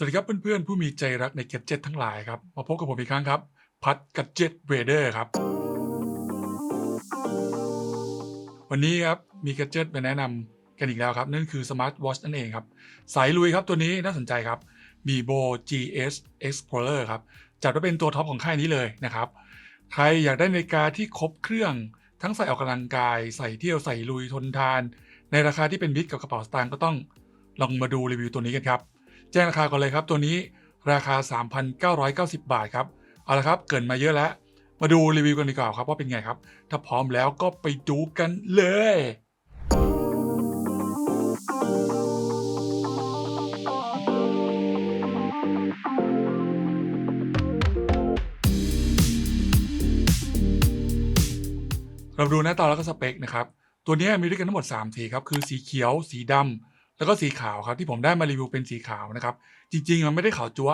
สวัสดีครับเพื่อนๆ ผู้มีใจรักในแกดเจ็ตทั้งหลายครับ มาพบกับผมอีกครั้งครับ พัดกัดเจ็ตเวเดอร์ครับ วันนี้ครับ มีแกดเจ็ตมาแนะนำกันอีกแล้วครับ นั่นคือสมาร์ทวอชนั่นเองครับ สายลุยครับตัวนี้น่าสนใจครับมีโบ GS Explorer ครับ จัดว่าเป็นตัวท็อปของค่ายนี้เลยนะครับ ใครอยากได้นาฬิกาที่ครบเครื่อง ทั้งใส่ออกกำลังกาย ใส่เที่ยวใส่ลุยทนทาน ในราคาที่เป็นมิตรกับกระเป๋าสตางค์ก็ต้องลองมาดูรีวิวตัวนี้กันครับ แจ้งราคาก่อนเลยครับ ตัวนี้ราคา 3,990 บาทครับ เอาละครับ เกินมาเยอะแล้ว มาดูรีวิวกันดีกว่าครับว่าเป็นไงครับ ถ้าพร้อมแล้วก็ไปดูกันเลยเราดูหน้าตาแล้วก็สเปคนะครับ ตัวนี้มีด้วยกันทั้งหมด 3 สีครับ คือสีเขียว สีดำ แล้วก็สีขาวครับที่ผมได้มารีวิวเป็นสีขาวนะครับ จริง ๆ มันไม่ได้ขาวจั๊ว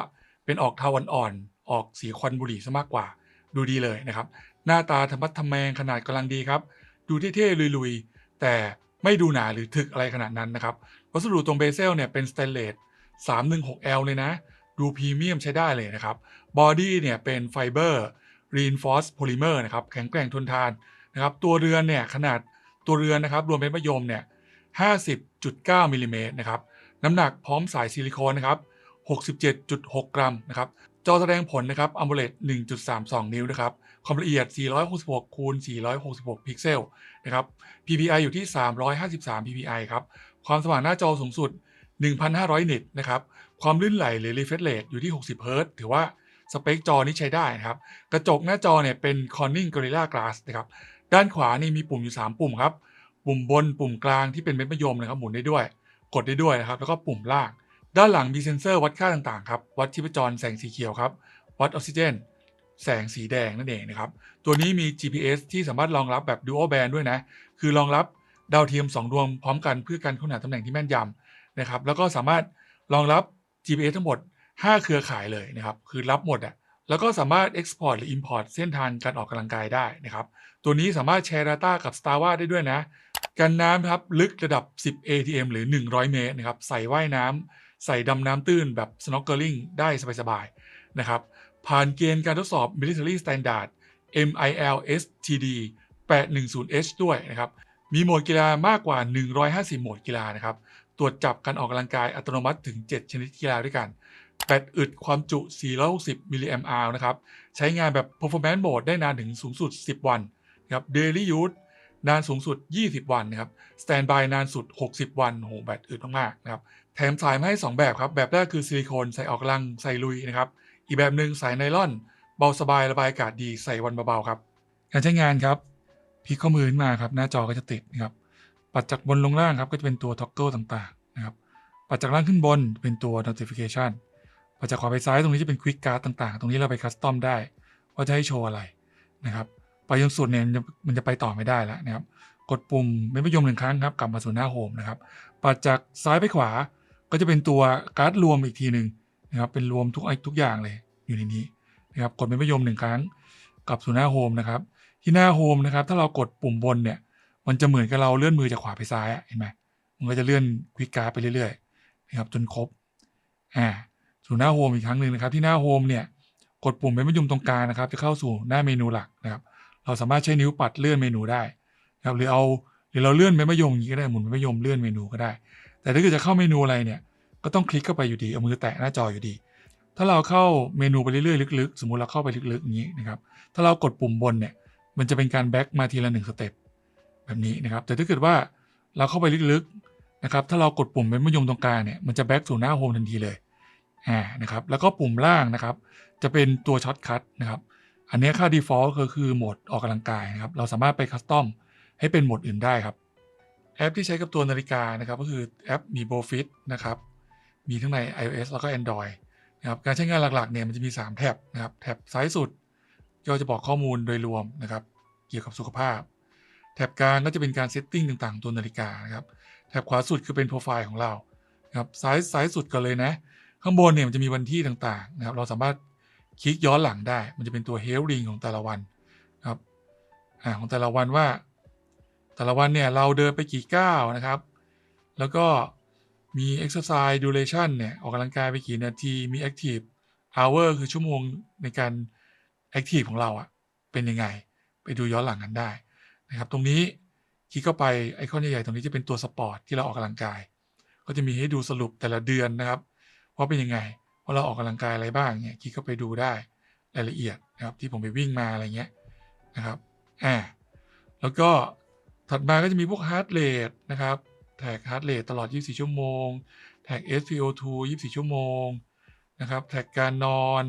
เป็นออกเทาอ่อนๆออกสีควันบุหรี่ซะมากกว่า ดูดีเลยนะครับ หน้าตาธรรมัดทำแมงขนาดกำลังดีครับ ดูเท่ๆลุยๆ แต่ไม่ดูหนาหรือถึกอะไรขนาดนั้นนะครับ วัสดุตรงเบเซลเนี่ยเป็นสเตนเลส 316L เลยนะ ดูพรีเมียมใช้ได้เลยนะครับ บอดี้เนี่ยเป็นไฟเบอร์ reinforced polymer นะครับ แข็งแกร่งทนทานนะครับ ตัวเรือนเนี่ยขนาดตัวเรือนนะครับ รวมเป็นมะยมเนี่ย 50.9มิลลิเมตรนะครับน้ำหนักพร้อมสายซิลิโคนนะครับ67.6 กรัมนะครับจอแสดงผลนะครับ AMOLED 1.32 นิ้วนะครับความละเอียด 466คูณ466 พิกเซลนะครับ PPI อยู่ที่ 353 PPI ครับความสว่างหน้าจอสูงสุด 1,500 นิตนะครับความลื่นไหลหรือ refresh rate อยู่ที่ 60 เฮิร์ตถือว่าสเปคจอนี้ใช้ได้นะครับ กระจกหน้าจอเนี่ยเป็น Corning Gorilla Glass นะครับ ด้านขวานี่มีปุ่มอยู่ 3 ปุ่มครับ ปุ่มบนปุ่มกลางที่เป็นเม็ดมะยมนะครับหมุนได้ด้วย กดได้ด้วยนะครับแล้วก็ปุ่มล่างด้านหลังมีเซ็นเซอร์วัดค่าต่างๆครับวัดชีพจรแสงสีเขียวครับวัดออกซิเจน แสงสีแดงนั่นเองนะครับตัวนี้มี GPS ที่สามารถรองรับแบบ Dual Band ด้วยนะคือรองรับดาวเทียม 2 ดวงพร้อมกันเพื่อการค้นหาตำแหน่งที่แม่นยำนะครับแล้วก็สามารถรองรับ GPS ทั้งหมด 5 เครือข่ายเลยนะครับคือรับหมดอะแล้วก็สามารถ Export หรือ Import เส้นทางการออกกำลังกายได้นะครับตัวนี้สามารถแชร์ Data กับ Starwa ได้ด้วยนะ กันน้ำครับลึกระดับ 10 ATM หรือ 100 เมตรนะครับใส่ว่ายน้ำใส่ดำน้ำตื้นแบบ snorkeling ได้สบายๆนะครับผ่านเกณฑ์การทดสอบ Military Standard MIL STD 810H ด้วยนะครับมีโหมดกีฬามากกว่า 150 โหมดกีฬานะครับตรวจจับการออกกำลังกายอัตโนมัติถึง 7 ชนิดกีฬาด้วยกันแบตอึดความจุ 460 มิลลิแอมป์นะครับ ใช้งานแบบ performance mode ได้นานถึงสูงสุด 10 วันนะครับ daily use นานสูงสุด 20 วันนะครับ standby นานสุด 60 วันโหแบตอึดมากๆนะครับแถมสายมาให้ 2 แบบครับ แบบแรกคือซิลิโคนใส่ออกลังใส่ลุยนะครับอีกแบบหนึ่งสายไนล่อน เบาสบายระบายอากาศดีใส่วันเบาๆครับการใช้งานครับพลิกข้อมือขึ้นมาครับหน้าจอก็จะติดนะครับปัดจากบนลงล่างครับก็จะเป็นตัว toggle ต่างๆนะครับปัดจากล่างขึ้นบนเป็นตัว notification ปัดจากขวาไปซ้ายตรงนี้จะเป็น quick card ต่างๆ ตรงนี้เราไปคัสตอมได้ว่าจะให้โชว์อะไรนะครับ ไปจนสุดเนี่ยมันจะไปต่อไม่ได้แล้วนะครับ กดปุ่มไม่ประยมหนึ่งครั้งครับกลับมาสู่หน้าโฮมนะครับปัดจากซ้ายไปขวาก็จะเป็นตัวการ์ดรวมอีกทีหนึ่งนะครับ เป็นรวมทุกไอทุกอย่างเลยอยู่ในนี้นะครับกดไม่ประยมหนึ่งครั้งกลับสู่หน้าโฮมนะครับ ที่หน้าโฮมนะครับ ถ้าเรากดปุ่มบนเนี่ยมันจะเหมือนกับเราเลื่อนมือจากขวาไปซ้ายเห็นไหมมันก็จะเลื่อนควิกการ์ดไปเรื่อยๆนะครับจนครบอ่าสู่หน้าโฮมอีกครั้งหนึ่งนะครับ ที่หน้าโฮมเนี่ยกดปุ่มเป็นมยมตรงกลางนะครับ จะเข้าสู่หน้าเมนูหลักนะครับ เราสามารถใช้นิ้วปัดเลื่อนเมนูได้นะครับหรือเอาหรือเราเลื่อนเมมะยมอย่างนี้ก็ได้หมุนเมมะยมเลื่อนเมนูก็ได้ แต่ถ้าเกิดจะเข้าเมนูอะไรเนี่ยก็ต้องคลิกเข้าไปอยู่ดีเอามือแตะหน้าจออยู่ดี ถ้าเราเข้าเมนูไปเรื่อยๆลึกๆ สมมุติเราเข้าไปลึกๆอย่างนี้นะครับถ้าเรากดปุ่มบนเนี่ยมันจะเป็นการแบ็กมาทีละหนึ่งสเต็ปแบบนี้นะครับแต่ถ้าเกิดว่าเราเข้าไปลึกๆนะครับถ้าเรากดปุ่มเป็นมะยมตรงกลางเนี่ยมันจะแบ็กสู่หน้าโฮมทันทีเลยอ่านะครับแล้วก็ปุ่มล่างนะครับจะเป็นตัวช็อตคัทนะครับ อันนี้ค่า default ก็คือโหมดออกกำลังกายนะครับ เราสามารถไปคัสตอมให้เป็นโหมดอื่นได้ครับ แอปที่ใช้กับตัวนาฬิกานะครับก็คือแอปมีโบฟิตนะครับ มีทั้งใน iOS แล้วก็ Android นะครับ การใช้งานหลักๆเนี่ยมันจะมี 3 แท็บนะครับ แท็บซ้ายสุดก็จะบอกข้อมูลโดยรวมนะครับ เกี่ยวกับสุขภาพ แท็บกลางก็จะเป็นการเซตติ้งต่างๆ ตัวนาฬิกานะครับ แท็บขวาสุดคือเป็นโปรไฟล์ของเรานะครับซ้ายซ้ายสุดกันเลยนะ ข้างบนเนี่ยมันจะมีวันที่ต่างๆนะครับ เราสามารถ คลิกย้อนหลังได้ มันจะเป็นตัว health ring ของแต่ละวันครับอ่าของแต่ละวันว่า แต่ละวันเนี่ยเราเดินไปกี่ก้าวนะครับ แล้วก็มี exercise duration เนี่ยออกกำลังกายไปกี่นาที มี active hour คือชั่วโมงในการ active ของเราอะเป็นยังไง ไปดูย้อนหลังกันได้นะครับตรงนี้คลิกเข้าไปไอคอนใหญ่ๆตรงนี้จะเป็นตัวสปอร์ตที่เราออกกำลังกาย ก็จะมีให้ดูสรุปแต่ละเดือนนะครับว่าเป็นยังไง ว่าเราออกกำลังกายอะไรบ้างเนี่ยคลิกเข้าไปดูได้รายละเอียดนะครับที่ผมไปวิ่งมาอะไรเงี้ยนะครับอ่าแล้วก็ถัดมาก็จะมีพวก heart rate นะครับแท็ก heart rate ตลอด 24 ชั่วโมง แท็ก SpO2 24 ชั่วโมงนะครับแท็กการนอน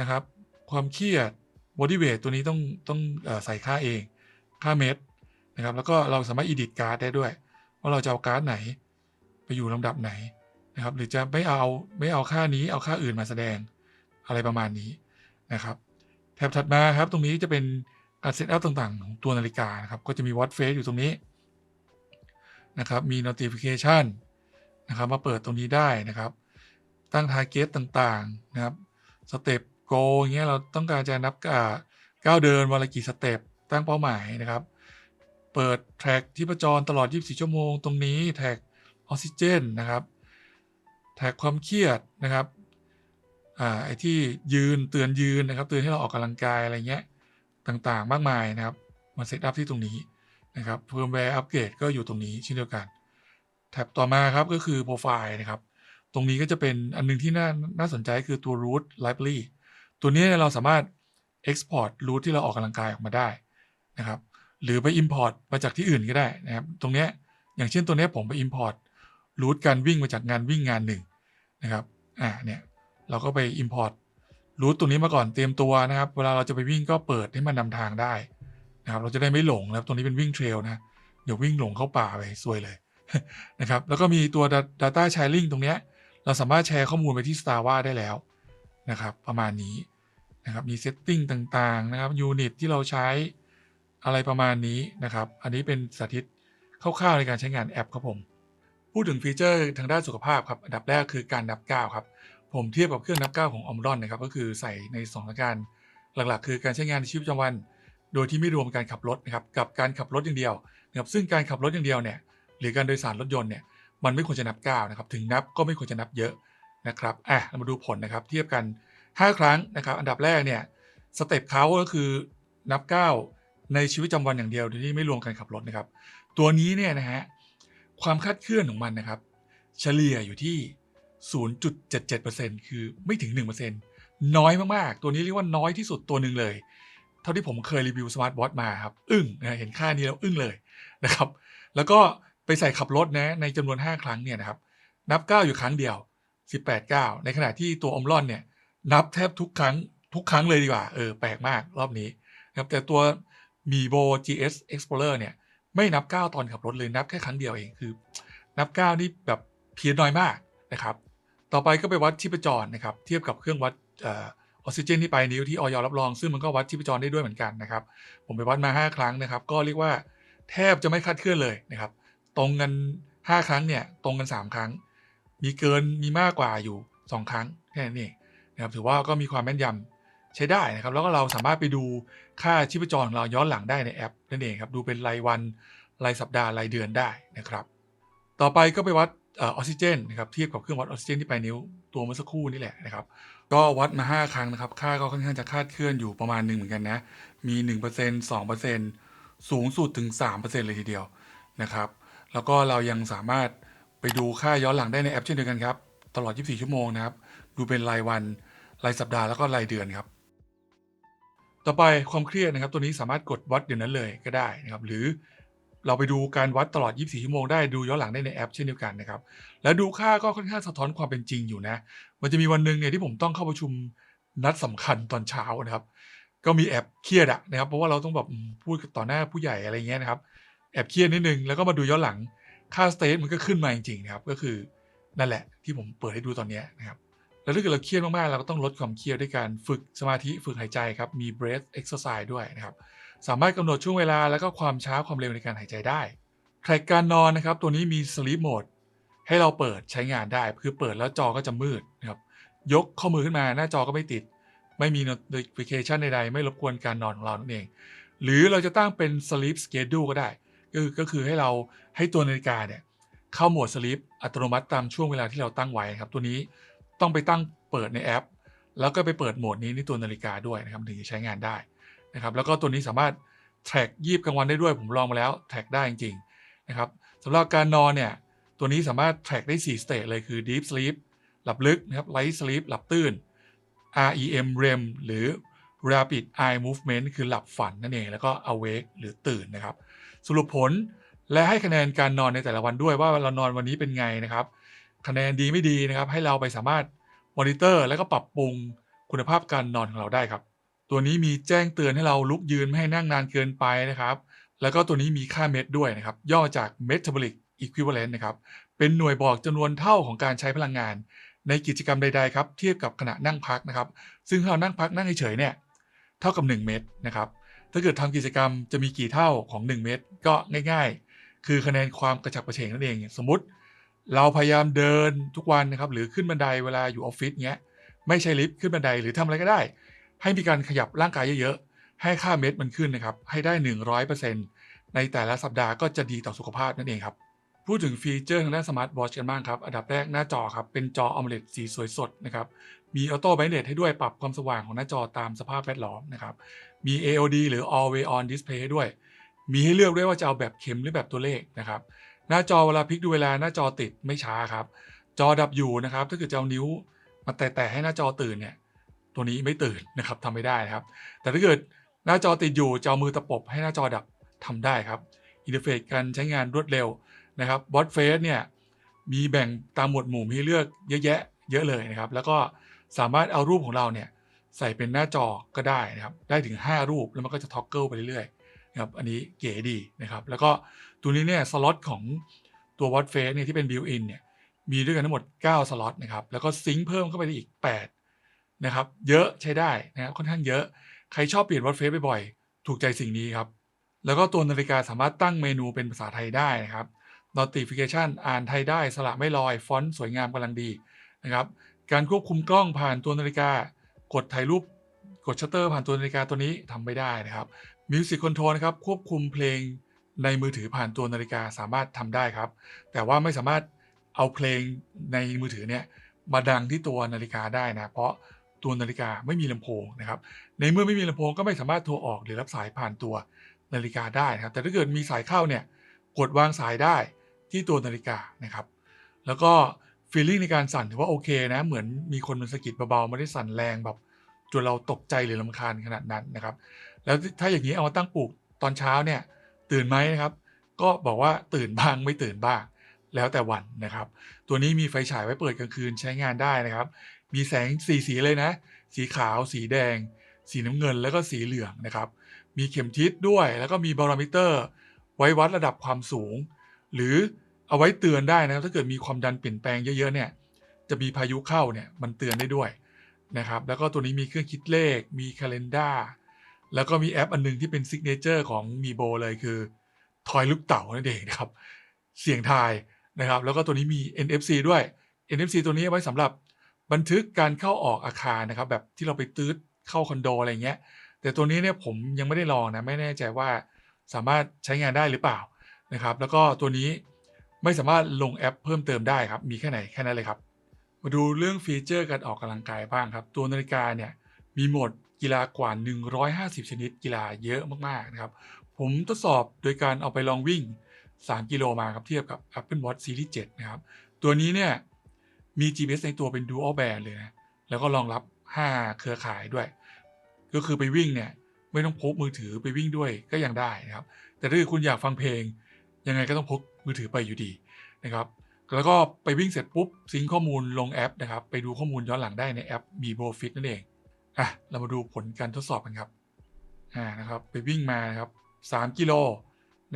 นะครับ ความเครียด body weight ตัวนี้ต้องต้องอใส่ค่าเอง ค่าเม็ดนะครับ แล้วก็เราสามารถ edit การ์ดได้ด้วย ว่าเราจะเอาการ์ดไหน ไปอยู่ลำดับไหน นะครับ หรือจะไม่เอาไม่เอาค่านี้เอาค่าอื่นมาแสดงอะไรประมาณนี้นะครับแถบถัดมาครับ ตรงนี้จะเป็นการเซตอัพต่างๆ ของตัวนาฬิกานะครับ ก็จะมี watch face อยู่ตรงนี้นะครับ มี notification นะครับ มาเปิดตรงนี้ได้นะครับ ตั้ง target ต่างๆนะครับสเต็ปโกอย่างเงี้ยเราต้องการจะนับอ่าก้าวเดินวันละกี่สเต็ปตั้งเป้าหมายนะครับ เปิดแท็กที่ประจรตลอด 24 ชั่วโมง ตรงนี้แท็กออกซิเจนนะครับ แท็กความเครียดนะครับอ่าไอ้ที่ยืนเตือนยืนนะครับ เตือนให้เราออกกำลังกายอะไรเงี้ยต่างๆ มากมายนะครับมาเซตอัพที่ตรงนี้นะครับเพิ่มแวร์อัปเกรดก็อยู่ตรงนี้เช่นเดียวกันแท็บต่อมาครับก็คือโปรไฟล์นะครับ ตรงนี้ก็จะเป็นอันหนึงที่น่าน่าสนใจคือตัว root library ตัวนี้เราสามารถ export root ที่เราออกกำลังกายออกมาได้นะครับ หรือไป import มาจากที่อื่นก็ได้นะครับ ตรงเนี้ยอย่างเช่นตัวนี้ผมไป import รูทการวิ่งมาจากงานวิ่งงานหนึ่งนะครับอ่าเนี่ยเราก็ไป import รูทตรงนี้มาก่อนเตรียมตัวนะครับ เวลาเราจะไปวิ่งก็เปิดให้มันนำทางได้นะครับเราจะได้ไม่หลงนะครับตรงนี้เป็นวิ่งเทรลนะเดี๋ยววิ่งหลงเข้าป่าไปซวยเลยนะครับแล้วก็มีตัว data sharing ตรงเนี้ยเราสามารถแชร์ข้อมูลไปที่ Strava ได้แล้วนะครับประมาณนี้นะครับมี setting ต่างๆนะครับ unit ที่เราใช้อะไรประมาณนี้นะครับ อันนี้เป็นสาธิตคร่าวๆในการใช้งานแอปครับผม พูดถึงฟีเจอร์ทางด้านสุขภาพครับอันดับแรกคือการนับก้าวครับผมเทียบกับเครื่องนับก้าวของอมรอนนะครับก็คือใส่ใน2สถานการณ์หลักๆ คือการใช้งานในชีวิตประจำวัน โดยที่ไม่รวมการขับรถนะครับกับการขับรถอย่างเดียวนะครับซึ่งการขับรถอย่างเดียวเนี่ยหรือการโดยสารรถยนต์เนี่ยมันไม่ควรจะนับก้าวนะครับถึงนับก็ไม่ควรจะนับเยอะนะครับอะเรามาดูผลนะครับเทียบกัน 5 ครั้งนะครับอันดับแรกเนี่ยสเต็ปเขาก็คือนับก้าวในชีวิตประจำวันอย่างเดียวโดยที่ไม่รวมการขับรถนะครับตัวนี้เนี่ยนะฮะ ความคาดเคลื่อนของมันนะครับ เฉลี่ยอยู่ที่ 0.77%คือไม่ถึง 1%น้อยมาก ๆ ตัวนี้เรียกว่าน้อยที่สุดตัวหนึ่งเลย เท่าที่ผมเคยรีวิวสมาร์ทวอทมาครับ อึ้งนะเห็นค่านี้แล้วอึ้งเลยนะครับ แล้วก็ไปใส่ขับรถนะในจำนวน 5 ครั้งเนี่ยนะครับ นับ 9 อยู่ครั้งเดียว 18 9 ในขณะที่ตัวอมรอนเนี่ย นับแทบทุกครั้งทุกครั้งเลยดีกว่า เออ แปลกมากรอบนี้นะครับแต่ตัว m i b o GS Explorer เนี่ย ไม่นับ9ตอนขับรถเลยนับแค่ครั้งเดียวเองคือ นับ9นี่แบบเพี้ยนน้อยมากนะครับ ต่อไปก็ไปวัดชีพจรนะครับ เทียบกับเครื่องวัดออกซิเจนที่ปลายนิ้วที่ออยรับรอง ซึ่งมันก็วัดชีพจรได้ด้วยเหมือนกันนะครับ ผมไปวัดมา 5 ครั้งนะครับ ก็เรียกว่าแทบจะไม่คาดเคลื่อนเลยนะครับ ตรงกัน 5 ครั้งเนี่ยตรงกัน 3 ครั้ง มีเกินมีมากกว่าอยู่ 2 ครั้งแค่นั้นเองนะครับถือว่าก็มีความแม่นยำ ใช้ได้นะครับ แล้วก็เราสามารถไปดูค่าชีพจรของเราย้อนหลังได้ในแอปนั่นเองครับ ดูเป็นรายวันรายสัปดาห์รายเดือนได้นะครับ ต่อไปก็ไปวัดออกซิเจนนะครับเทียบกับเครื่องวัดออกซิเจนที่ปลายนิ้วตัวเมื่อสักครู่นี่แหละนะครับก็วัดมา 5 ครั้งนะครับ ค่าก็ค่อนข้างจะคาดเคลื่อนอยู่ประมาณหนึ่งเหมือนกันนะ มี 1% 2%สูงสุดถึง 3%เลยทีเดียวนะครับ แล้วก็เรายังสามารถไปดูค่าย้อนหลังได้ในแอปเช่นเดียวกันครับ ตลอด 24 ชั่วโมงนะครับ ดูเป็นรายวัน รายสัปดาห์แล้วก็รายเดือนครับ ต่อไปความเครียดนะครับ ตัวนี้สามารถกดวัดเดี๋ยวนั้นเลยก็ได้นะครับ หรือเราไปดูการวัดตลอด 24 ชั่วโมงได้ดูย้อนหลังได้ในแอปเช่นเดียวกันนะครับ แล้วดูค่าก็ค่อนข้างสะท้อนความเป็นจริงอยู่นะ มันจะมีวันหนึ่งเนี่ยที่ผมต้องเข้าประชุมนัดสำคัญตอนเช้านะครับ ก็มีแอบเครียดอะนะครับ เพราะว่าเราต้องแบบพูดต่อหน้าผู้ใหญ่อะไรเงี้ยนะครับ แอบเครียดนิดนึงแล้วก็มาดูย้อนหลังค่าสเตทมันก็ขึ้นมาจริงๆนะครับ ก็คือนั่นแหละที่ผมเปิดให้ดูตอนนี้นะครับ แล้วถ้าเกิดเราเครียดมากๆ เราก็ต้องลดความเครียดด้วยการฝึกสมาธิฝึกหายใจครับ มี breath exercise ด้วยนะครับ สามารถกำหนดช่วงเวลาแล้วก็ความช้าความเร็วในการหายใจได้แทร็กการนอนนะครับ ตัวนี้มี sleep mode ให้เราเปิดใช้งานได้ คือเปิดแล้วจอก็จะมืดนะครับ ยกข้อมือขึ้นมาหน้าจอก็ไม่ติด ไม่มี notification ใดๆ ไม่รบกวนการนอนของเรานั่นเอง หรือเราจะตั้งเป็น sleep schedule ก็ได้ ก็คือก็คือให้เราให้ตัวนาฬิกาเนี่ยเข้าโหมด Sleep อัตโนมัติตามช่วงเวลาที่เราตั้งไว้ครับ ตัวนี้ ต้องไปตั้งเปิดในแอป แล้วก็ไปเปิดโหมดนี้ในตัวนาฬิกาด้วยนะครับถึงจะใช้งานได้นะครับแล้วก็ตัวนี้สามารถ track ยีบกลางวันได้ด้วยผมลองมาแล้ว track ได้จริงๆนะครับสำหรับการนอนเนี่ยตัวนี้สามารถ track ได้4 state เลยคือ deep sleep หลับลึกนะครับ light sleep หลับตื่น REM REM หรือ rapid eye movement คือหลับฝันนั่นเอง แล้วก็ awake หรือตื่นนะครับ สรุปผลและให้คะแนนการนอนในแต่ละวันด้วยว่าเรานอนวันนี้เป็นไงนะครับ คะแนนดีไม่ดีนะครับ ให้เราไปสามารถมอนิเตอร์แล้วก็ปรับปรุงคุณภาพการนอนของเราได้ครับ ตัวนี้มีแจ้งเตือนให้เราลุกยืนไม่ให้นั่งนานเกินไปนะครับ แล้วก็ตัวนี้มีค่าเม็ดด้วยนะครับ ย่อจาก metabolic equivalent นะครับ เป็นหน่วยบอกจำนวนเท่าของการใช้พลังงาน ในกิจกรรมใดๆครับ เทียบกับขณะนั่งพักนะครับ ซึ่งเรานั่งพักนั่งเฉยๆเนี่ยเท่ากับ 1 เม็ดนะครับ ถ้าเกิดทำกิจกรรมจะมีกี่เท่าของ 1 เม็ดก็ง่าย ๆ คือคะแนนความกระฉับกระเฉงนั่นเอง สมมติ เราพยายามเดินทุกวันนะครับหรือขึ้นบันไดเวลาอยู่ออฟฟิศเงี้ยไม่ใช่ลิฟต์ขึ้นบันไดหรือทำอะไรก็ได้ ให้มีการขยับร่างกายเยอะๆ ให้ค่าเม็ดมันขึ้นนะครับ ให้ได้ 100%ในแต่ละสัปดาห์ก็จะดีต่อสุขภาพนั่นเองครับ พูดถึงฟีเจอร์ทางด้านสมาร์ทวอชกันบ้างครับ อันดับแรกหน้าจอครับ เป็นจอ AMOLED สีสวยสดนะครับ มีออโต้ไบเนตให้ด้วยปรับความสว่างของหน้าจอตามสภาพแวดล้อมนะครับ มี AOD หรือ Always On Display ให้ด้วย มีให้เลือกด้วยว่าจะเอาแบบเข็มหรือแบบตัวเลขนะครับ หน้าจอเวลาพลิกดูเวลาหน้าจอติดไม่ช้าครับ จอดับอยู่นะครับ ถ้าเกิดจะเอานิ้วมาแตะๆให้หน้าจอตื่นเนี่ยตัวนี้ไม่ตื่นนะครับทำไม่ได้นะครับ แต่ถ้าเกิดหน้าจอติดอยู่จะเอามือตะปบให้หน้าจอดับทำได้ครับอินเทอร์เฟซการใช้งานรวดเร็วนะครับบอสเฟสเนี่ยมีแบ่งตามหมวดหมู่ให้เลือกเยอะแยะเยอะเลยนะครับ แล้วก็สามารถเอารูปของเราเนี่ยใส่เป็นหน้าจอก็ได้นะครับ ได้ถึง 5 รูปแล้วมันก็จะท็อกเกิลไปเรื่อยๆนะครับอันนี้เก๋ดีนะครับ แล้วก็ ตัวนี้เนี่ยสล็อตของตัววอตเฟสเนี่ยที่เป็นบิวอินเนี่ยมีด้วยกันทั้งหมด 9 สล็อตนะครับ แล้วก็ซิงค์เพิ่มเข้าไปได้อีก 8 นะครับ เยอะใช้ได้นะครับค่อนข้างเยอะ ใครชอบเปลี่ยนวอตเฟสบ่อยๆ ถูกใจสิ่งนี้ครับ แล้วก็ตัวนาฬิกาสามารถตั้งเมนูเป็นภาษาไทยได้นะครับ notification อ่านไทยได้ สละไม่ลอย ฟอนต์สวยงามกำลังดีนะครับ การควบคุมกล้องผ่านตัวนาฬิกา กดถ่ายรูป กดชัตเตอร์ผ่านตัวนาฬิกาตัวนี้ทำไม่ได้นะครับ Music Control นะครับ ควบคุมเพลง ในมือถือผ่านตัวนาฬิกาสามารถทำได้ครับ แต่ว่าไม่สามารถเอาเพลงในมือถือเนี่ยมาดังที่ตัวนาฬิกาได้นะ เพราะตัวนาฬิกาไม่มีลำโพงนะครับ ในเมื่อไม่มีลำโพงก็ไม่สามารถโทรออกหรือรับสายผ่านตัวนาฬิกาได้นะครับ แต่ถ้าเกิดมีสายเข้าเนี่ยกดวางสายได้ที่ตัวนาฬิกานะครับ แล้วก็ฟีลลิ่งในการสั่นถือว่าโอเคนะ เหมือนมีคนมันสะกิดเบาๆไม่ได้สั่นแรงแบบจนเราตกใจหรือลำคาญขนาดนั้นนะครับ แล้วถ้าอย่างนี้เอามาตั้งปลุกตอนเช้าเนี่ย ตื่นไหมนะครับ ก็บอกว่าตื่นบ้างไม่ตื่นบ้าง แล้วแต่วันนะครับ ตัวนี้มีไฟฉายไว้เปิดกลางคืนใช้งานได้นะครับ มีแสงสีสีเลยนะ สีขาว สีแดง สีน้ำเงินแล้วก็สีเหลืองนะครับ มีเข็มทิศด้วยแล้วก็มีบาโรมิเตอร์ ไว้วัดระดับความสูง หรือเอาไว้เตือนได้นะครับ ถ้าเกิดมีความดันเปลี่ยนแปลงเยอะๆเนี่ยจะมีพายุเข้าเนี่ยมันเตือนได้ด้วยนะครับ แล้วก็ตัวนี้มีเครื่องคิดเลข มีคาล endar แล้วก็มีแอปอันนึงที่เป็นซิกเนเจอร์ของมีโบเลยคือทอยลูกเต่านั่นเองนะครับ เสียงทายนะครับ แล้วก็ตัวนี้มี NFC ด้วย NFC ตัวนี้ไว้สำหรับบันทึกการเข้าออกอาคารนะครับ แบบที่เราไปตื้ดเข้าคอนโดอะไรเงี้ย แต่ตัวนี้เนี่ยผมยังไม่ได้ลองนะ ไม่แน่ใจว่าสามารถใช้งานได้หรือเปล่านะครับ แล้วก็ตัวนี้ไม่สามารถลงแอปเพิ่มเติมได้ครับ มีแค่ไหนแค่นั้นเลยครับ มาดูเรื่องฟีเจอร์การออกกำลังกายบ้างครับ ตัวนาฬิกาเนี่ยมีโหมด กีฬากว่า 150 ชนิดกีฬาเยอะมากๆนะครับ ผมทดสอบโดยการเอาไปลองวิ่ง 3 กิโลมาครับเทียบกับ Apple Watch Series 7 นะครับ ตัวนี้เนี่ยมี GPS ในตัวเป็น Dual Band เลยนะ แล้วก็รองรับ 5 เครือข่ายด้วย ก็คือไปวิ่งเนี่ยไม่ต้องพกมือถือไปวิ่งด้วยก็ยังได้นะครับ แต่ถ้าคุณอยากฟังเพลง ยังไงก็ต้องพกมือถือไปอยู่ดีนะครับแล้วก็ไปวิ่งเสร็จปุ๊บซิงข้อมูลลงแอปนะครับ ไปดูข้อมูลย้อนหลังได้ในแอป m i b o Fit นั่นเอง อะเรามาดูผลการทดสอบกันครับอ่านะครับไปวิ่งมานะครับ3กิโล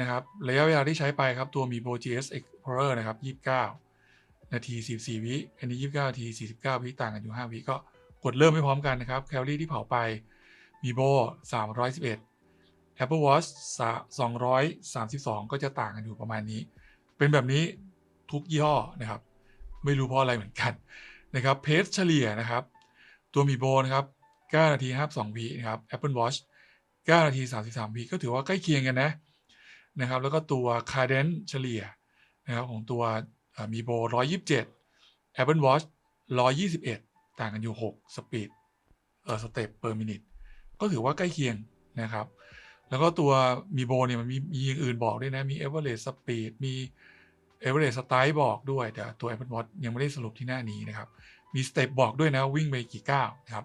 นะครับระยะเวลาที่ใช้ไปครับตัว m i b o GS Explorer นะครับ29 นาที44วิอันนี้ 29 นาที 49 วิต่างกันอยู่ 5 วิก็กดเริ่มไม่พร้อมกันนะครับแคลอรี่ที่เผาไป m i b o 311 Apple Watch 232 ก็จะต่างกันอยู่ประมาณนี้ เป็นแบบนี้ทุกยี่ห้อนะครับ ไม่รู้เพราะอะไรเหมือนกันนะครับเพจเฉลี่ยนะครับ ตัวมีโบนะครับ 9 นาที 52วินะครับ Apple Watch 9 นาที 33วิก็ถือว่าใกล้เคียงกันนะนะครับ แล้วก็ตัว Cadence เฉลี่ยนะครับของตัวมีโบ127 Apple Watch 121 ต่างกันอยู่ 6 สปีดเออสเต็ป per minute ก็ถือว่าใกล้เคียงนะครับ แล้วก็ตัวมีโบเนี่ยมันมีมีอย่างอื่นบอกด้วยนะ มี average speed มี average style บอกด้วย แต่ตัว Apple Watch ยังไม่ได้สรุปที่หน้านี้นะครับ มีสเต็ปบอกด้วยนะวิ่งไปกี่ก้าวนะครับ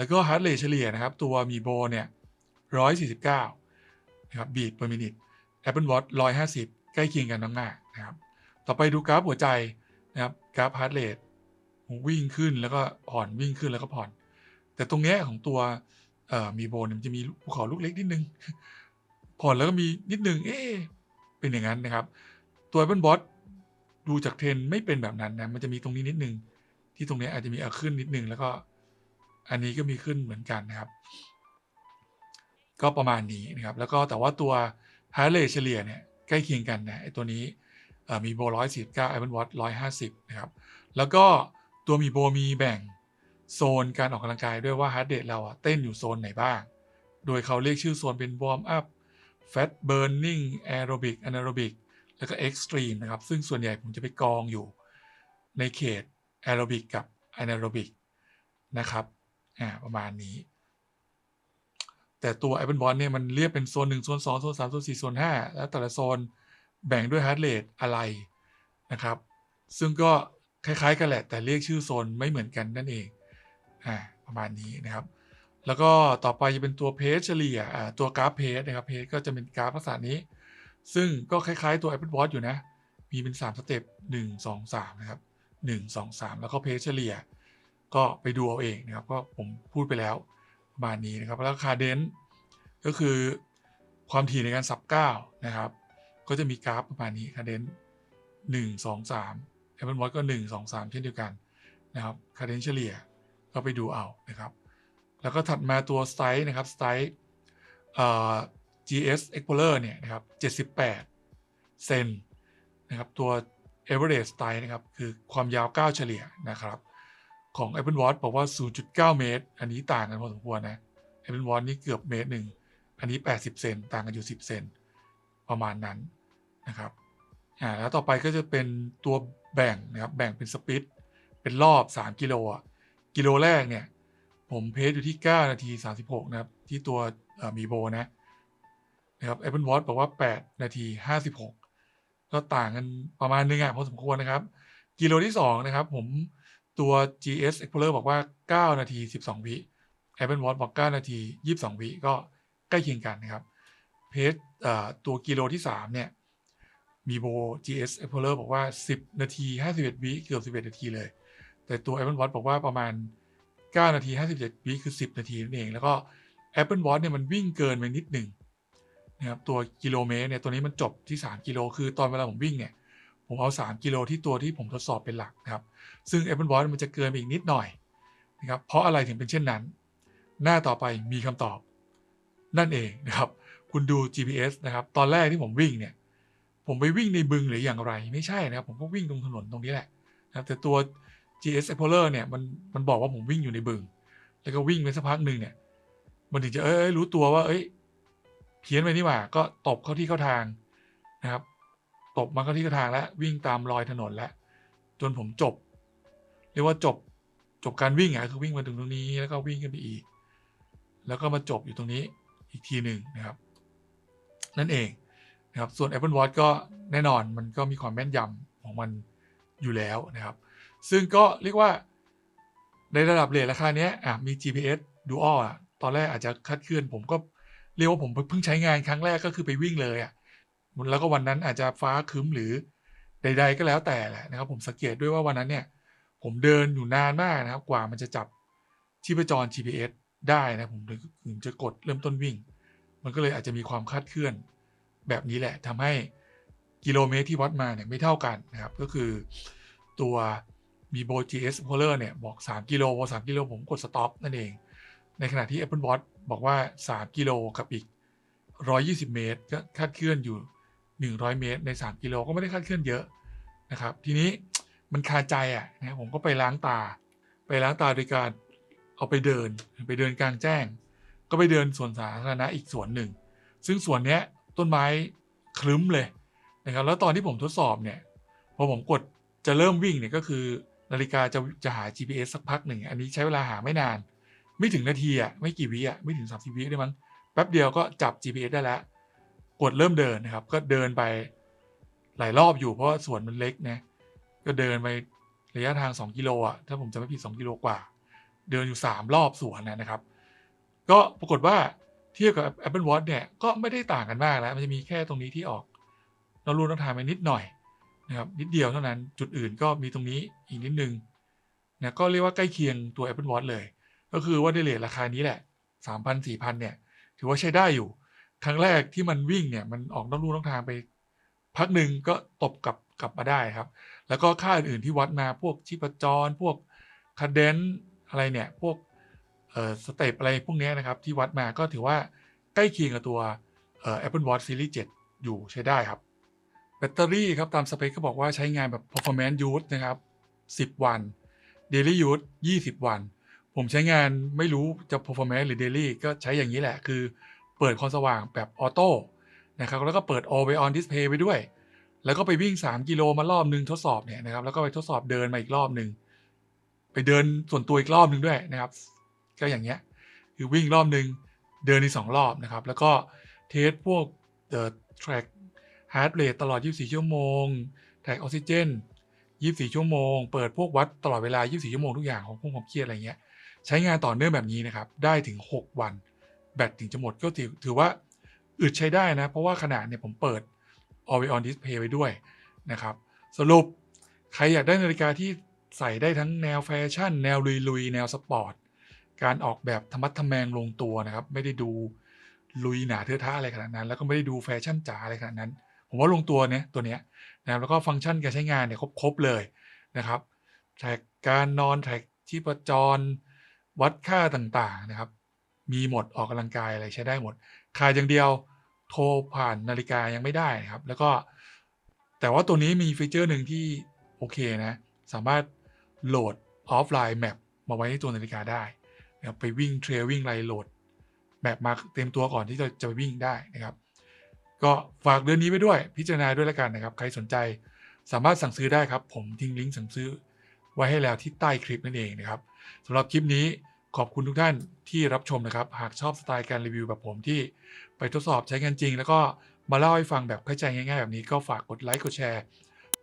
แล้วก็ heart rate เฉลี่ยนะครับ ตัวมีโบเนี่ย149นะครับ beat per minute Apple Watch 150ใกล้เคียงกันมากๆนะครับ ต่อไปดูกราฟหัวใจนะครับกราฟ heart rate วิ่งขึ้นแล้วก็ผ่อนวิ่งขึ้นแล้วก็ผ่อน แต่ตรงเนี้ยของตัวมีโบนมันจะมีภูเขาลูกเล็กนิดนึง ผ่อนแล้วก็มีนิดนึง เอ๊เป็นอย่างนั้นนะครับ ตัว Apple Watch ดูจากเทรนไม่เป็นแบบนั้นนะ มันจะมีตรงนี้นิดนึง ที่ตรงนี้อาจจะมีเอาขึ้นนิดนึงแล้วก็ อันนี้ก็มีขึ้นเหมือนกันนะครับ ก็ประมาณนี้นะครับ แล้วก็แต่ว่าตัว heart rate เฉลี่ยเนี่ยใกล้เคียงกันนะไอ้ตัวนี้มีโบร้อยสิบเก้า Apple Watch ร้อยห้าสิบนะครับ แล้วก็ตัวมีโบมีแบ่งโซนการออกกำลังกายด้วยว่า heart rate เราอะเต้นอยู่โซนไหนบ้าง โดยเขาเรียกชื่อโซนเป็น warm up fat burning aerobic anaerobic แล้วก็ extreme นะครับ ซึ่งส่วนใหญ่ผมจะไปกองอยู่ในเขต aerobic กับ anaerobic นะครับ อ่าประมาณนี้ แต่ตัว Apple Watch เนี่ยมันเรียกเป็นโซน1โซน2โซน3โซน4โซน5แล้วแต่ละโซนแบ่งด้วย heart rate อะไรนะครับ ซึ่งก็คล้าย ๆ กันแหละ แต่เรียกชื่อโซนไม่เหมือนกันนั่นเองอ่าประมาณนี้นะครับ แล้วก็ต่อไปจะเป็นตัวเพจเฉลี่ยอ่าตัวกราฟเพจนะครับเพจก็จะเป็นกราฟลักษณะนี้ ซึ่งก็คล้ายๆตัว Apple Watch อยู่นะ มีเป็น 3 สเต็ป1 2 3 นะครับ 1 2 3 แล้วก็เพจเฉลี่ย ก็ไปดูเอาเองนะครับก็ผมพูดไปแล้วประมาณนี้นะครับแล้วคาเดนก็คือความถี่ในการสับก้าวนะครับ ก็จะมีกราฟประมาณนี้คาเดนหนึ่งสองสาม Apple Watch ก็หนึ่งสองสามเช่นเดียวกันนะครับคาเดนเฉลี่ยก็ไปดูเอานะครับ แล้วก็ถัดมาตัวสไตล์นะครับสไตล์ GS Explorer เนี่ยนะครับ 78 เซนนะครับตัว average style นะครับ คือความยาวก้าวเฉลี่ยนะครับ ของ Apple Watch บอกว่า 0.9 เมตร อันนี้ต่างกันพอสมควรนะ Apple Watch นี่เกือบเมตรหนึ่ง อันนี้ 80 เซนต่างกันอยู่ 10 เซนประมาณนั้นนะครับอ่าแล้วต่อไปก็จะเป็นตัวแบ่งนะครับแบ่งเป็นสปิดเป็นรอบ 3 กิโลอะกิโลแรกเนี่ย ผมเพจอยู่ที่ 9 นาที 36 นะครับ ที่ตัวมีโบนะนะครับ Apple Watch บอกว่า 8 นาที 56 ก็ต่างกันประมาณนึงอะพอสมควรนะครับ กิโลที่ 2 นะครับ ผม ตัว GS Explorer บอกว่า 9 นาที 12 วิ Apple Watch บอก 9 นาที 22 วิ ก็ใกล้เคียงกันนะครับ เพจตัวกิโลที่ 3 เนี่ย มีโบ GS Explorer บอกว่า 10 นาที 51 วิ เกือบ 11 นาทีเลย แต่ตัว Apple Watch บอกว่าประมาณ 9 นาที 57 วิ คือ 10 นาทีนั่นเอง แล้วก็ Apple Watch เนี่ยมันวิ่งเกินไปนิดหนึ่งนะครับ ตัวกิโลเมตรเนี่ย ตัวนี้มันจบที่ 3 กิโล คือตอนเวลาผมวิ่งเนี่ย ผมเอา 3 กิโลที่ตัวที่ผมทดสอบเป็นหลักนะครับ ซึ่ง Apple Watch มันจะเกินไปอีกนิดหน่อยนะครับเพราะอะไรถึงเป็นเช่นนั้น หน้าต่อไปมีคำตอบ นั่นเองนะครับ คุณดู GPS นะครับ ตอนแรกที่ผมวิ่งเนี่ย ผมไปวิ่งในบึงหรืออย่างไร ไม่ใช่นะครับ ผมก็วิ่งตรงถนนตรงนี้แหละนะครับแต่ตัว GS Explorer เนี่ยมันมันบอกว่าผมวิ่งอยู่ในบึง แล้วก็วิ่งไปสักพักหนึ่งเนี่ย มันถึงจะเอ้ยรู้ตัวว่า เอ้ย เพี้ยนไปนี่หว่า ก็ตบเข้าที่เข้าทางนะครับ ตบมาเข้าที่เข้าทางแล้ววิ่งตามรอยถนนแล้วจนผมจบ เรียกว่าจบจบการวิ่งอะคือวิ่งมาถึงตรงนี้แล้วก็วิ่งกันไปอีก แล้วก็มาจบอยู่ตรงนี้อีกทีหนึ่งนะครับ นั่นเองนะครับส่วน Apple Watch ก็แน่นอนมันก็มีความแม่นยำของมันอยู่แล้วนะครับ ซึ่งก็เรียกว่าในระดับเลทราคาเนี้ยอะมี GPS Dual อะตอนแรกอาจจะคาดเคลื่อนผมก็เรียกว่าผมเพิ่งใช้งานครั้งแรกก็คือไปวิ่งเลยอะ แล้วก็วันนั้นอาจจะฟ้าคึ้มหรือใด ๆ ก็แล้วแต่แหละนะครับ ผมสังเกตด้วยว่าวันนั้นเนี่ย ผมเดินอยู่นานมากนะครับ กว่ามันจะจับชีพจร GPS ได้นะผมถึงจะกดเริ่มต้นวิ่ง มันก็เลยอาจจะมีความคาดเคลื่อนแบบนี้แหละทำให้กิโลเมตรที่วัดมาเนี่ยไม่เท่ากันนะครับ ก็คือตัวมีโบ GS Explorer เนี่ยบอก 3 กิโลพอ3กิโลผมกด stop นั่นเอง ในขณะที่ Apple Watch บอกว่า 3 กิโลกับอีก 120 เมตร ก็คาดเคลื่อนอยู่ 100 เมตรใน 3 กิโลก็ไม่ได้คาดเคลื่อนเยอะนะครับ ทีนี้มันคาใจอะนะผมก็ไปล้างตา ไปล้างตาโดยการเอาไปเดินไปเดินกลางแจ้ง ก็ไปเดินสวนสาธารณะอีกสวนหนึ่ง ซึ่งสวนเนี้ยต้นไม้คลึ้มเลยนะครับแล้วตอนที่ผมทดสอบเนี่ยพอผมกดจะเริ่มวิ่งเนี่ยก็คือนาฬิกาจะจะหา GPS สักพักหนึ่ง อันนี้ใช้เวลาหาไม่นาน ไม่ถึงนาทีอะไม่กี่วิอะไม่ถึง 30 วิได้มั้งแป๊บเดียวก็จับ GPS ได้แล้ว กดเริ่มเดินนะครับ ก็เดินไปหลายรอบอยู่เพราะว่าสวนมันเล็กนะก็เดินไประยะทาง 2 กิโลอะถ้าผมจำไม่ผิด 2 กิโลกว่า เดินอยู่ 3 รอบสวนนะครับ ก็ปรากฏว่าเทียบกับ Apple Watch เนี่ยก็ไม่ได้ต่างกันมากแล้ว มันจะมีแค่ตรงนี้ที่ออกนอกรูนอกทางไปนิดหน่อยนะครับนิดเดียวเท่านั้นจุดอื่นก็มีตรงนี้อีกนิดนึงนะก็เรียกว่าใกล้เคียงตัว Apple Watch เลย ก็คือว่าในเลทราคานี้แหละ 3,000 4,000เนี่ยถือว่าใช้ได้อยู่ ครั้งแรกที่มันวิ่งเนี่ยมันออกนอกลู่นอกทางไป พักหนึ่งก็ตบกลับกลับมาได้ครับ แล้วก็ค่าอื่นๆที่วัดมาพวกชีพจร พวกคาเดนอะไรเนี่ย พวกเอ่อสเตปอะไรพวกนี้นะครับ ที่วัดมาก็ถือว่าใกล้เคียงกับตัวเอ่อ Apple Watch Series 7 อยู่ใช้ได้ครับ แบตเตอรี่ครับ ตามสเปคก็บอกว่าใช้งานแบบ performance use นะครับ 10 วัน daily use 20 วัน ผมใช้งานไม่รู้จะ performance หรือ daily ก็ใช้อย่างนี้แหละคือ เปิดความสว่างแบบออโต้นะครับแล้วก็เปิด always on display ไปด้วย แล้วก็ไปวิ่ง 3 กิโลมารอบนึงทดสอบเนี่ยนะครับแล้วก็ไปทดสอบเดินมาอีกรอบหนึ่งไปเดินส่วนตัวอีกรอบหนึ่งด้วยนะครับก็อย่างเงี้ยคือวิ่งรอบหนึ่งเดินอีกสองรอบนะครับ แล้วก็เทสพวกเอ่อ track heart rate ตลอด 24 ชั่วโมง track oxygen 24 ชั่วโมง เปิดพวกวัดตลอดเวลา 24 ชั่วโมงทุกอย่างของพวกความเครียดอะไรเงี้ยใช้งานต่อเนื่องแบบนี้นะครับ ได้ถึง 6 วัน แบตถึงจะหมดก็ถือถือว่าอึดใช้ได้นะ เพราะว่าขนาดเนี่ยผมเปิด always on display ไว้ด้วยนะครับ สรุปใครอยากได้นาฬิกาที่ใส่ได้ทั้งแนวแฟชั่น แนวลุยๆ แนวสปอร์ต การออกแบบธรรมัดทแมงลงตัวนะครับ ไม่ได้ดูลุยหนาเทือะทะอะไรขนาดนั้น แล้วก็ไม่ได้ดูแฟชั่นจ๋าอะไรขนาดนั้น ผมว่าลงตัวเนี้ยตัวเนี้ยนะครับแล้วก็ฟังก์ชันการใช้งานเนี่ยครบๆเลยนะครับแท็กการนอนแท็กชีพจรวัดค่าต่างๆนะครับ มีหมดออกกำลังกายอะไรใช้ได้หมดขาดอย่างเดียวโทรผ่านนาฬิกายังไม่ได้นะครับ แล้วก็แต่ว่าตัวนี้มีฟีเจอร์หนึ่งที่โอเคนะ สามารถโหลดออฟไลน์แมปมาไว้ในตัวนาฬิกาได้นะครับไปวิ่งเทรลวิ่งไรโหลดแมปมาเต็มตัวก่อนที่จะจะไปวิ่งได้นะครับ ก็ฝากเดือนนี้ไปด้วยพิจารณาด้วยแล้วกันนะครับ ใครสนใจสามารถสั่งซื้อได้ครับ ผมทิ้งลิงก์สั่งซื้อไว้ให้แล้วที่ใต้คลิปนั่นเองนะครับสำหรับคลิปนี้ ขอบคุณทุกท่านที่รับชมนะครับ หากชอบสไตล์การรีวิวแบบผมที่ไปทดสอบใช้งานจริง แล้วก็มาเล่าให้ฟังแบบเข้าใจง่ายๆแบบนี้ก็ฝากกดไลค์กดแชร์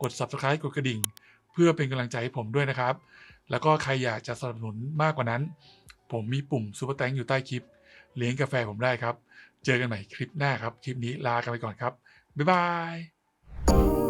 กด Subscribe กดกระดิ่ง เพื่อเป็นกำลังใจให้ผมด้วยนะครับ แล้วก็ใครอยากจะสนับสนุนมากกว่านั้น ผมมีปุ่ม Super Thank อยู่ใต้คลิป เลี้ยงกาแฟผมได้ครับ เจอกันใหม่คลิปหน้าครับ คลิปนี้ลากันไปก่อนครับ บ๊ายบาย